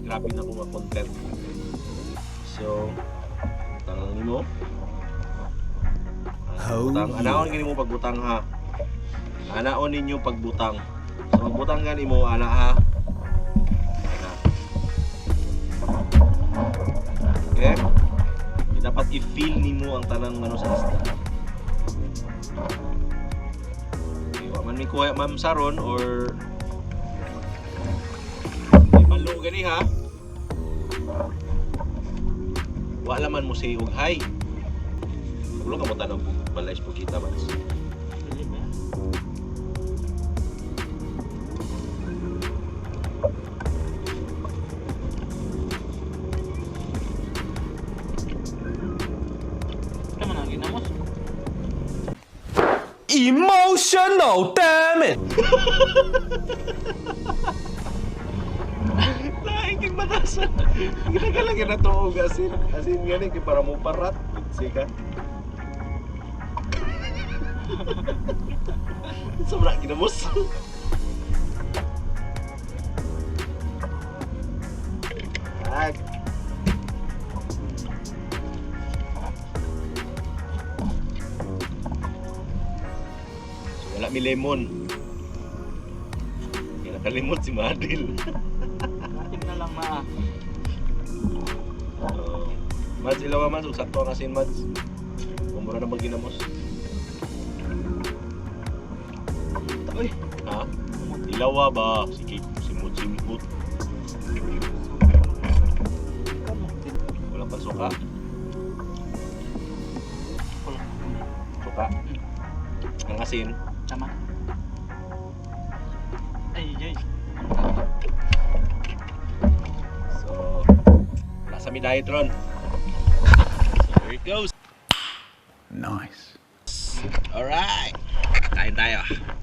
Grabe na ko content. So, tangan nimo. Oh, Butang, anaon gini mo pagbutang ha. Anaon ninyo pagbutang. So magbutang gani mo ana ha. Ana. Okay? Di dapat i-feel nimo ang tanang ano sa isda. Okay, man mi kuha ma'am saron or Ipalo gani ha. Wala man mo og hi. Ulo ka mo tanong balay po kita ba? Emotional, damn it! Kang batasan. Ginagalagyan na to og asin. Asin gani kay para mo parat. Sika. Sobra ginamos. Ag. So, wala mi lemon. Kaya nakalimot si Madil. Mads, ilaw man, ug sakto ang asin, Mads. Kumura na maginamos. Uy. Ha? Ilawa ba? Sige, simut-simut. Kamu. Wala pa suka. Wala. Suka. Ang asin. Tama. Ay, ay. So, nasa mi diet ron. There it goes. Nice. All right. Tayo tayo.